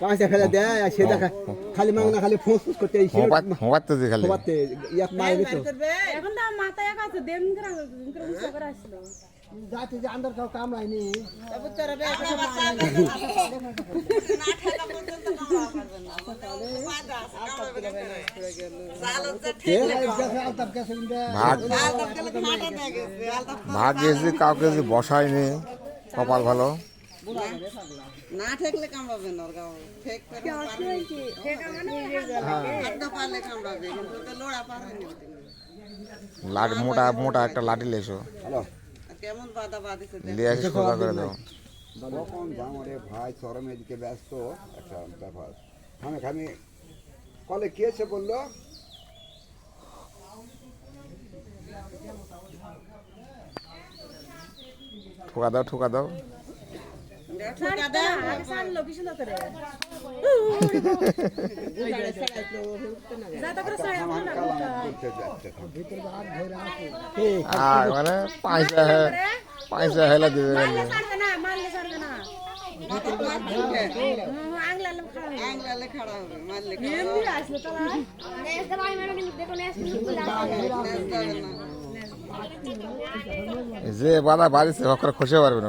পাঁচটা ফেলে দেয় আর সে দেখা খালি মাংনা খালি ফোঁস ফুস করতে খালি। মার গেছো এখন তো আমার মাথায় এক আছে দেন করে আসলো। যাতে যে আন্দার কাউ কামড়ায়নি। ভাগ ভাগ গেছি কাউকে যদি বসায়নি কপাল ভালো। না ঠেকলে কামড়াবে না ঠেক করে পারলে কামড়াবে কিন্তু লোড়া পার হয়নি মোটা মোটা একটা লাঠি লেছো। হ্যালো। কেমন বাধা বাঁধিছে। লিয়ে সোজা করে দাও। কখন যাও ভাই চরম এদিকে ব্যস্ত একটা ব্যাপার। খামে খামে কলে কে এসে বলল? ঠোকা দাও ঠোকা দাও। আর মানে পয়সা পয়সা হেলা দিবে না আংলালে খাড়া হবে। মারলে এমনি আসলো তো নেস যাবে না যে বাধা বাড়িছে হকরে খসে পারবে না।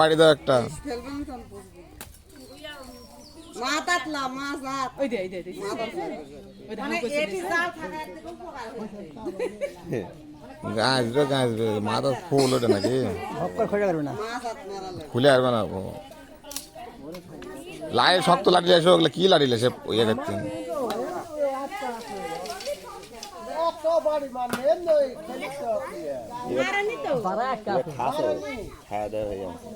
বাড়ি দাও একটা। মানে গাছ রে গাছ রে মাথা ফুল ওটা নাকি? খুলে আসবে না লাই শক্ত লাঠি এসে ওগুলো কি লাঠি লেসে ইয়ে করতে খাওয়া দাওয়া হয়ে যাচ্ছে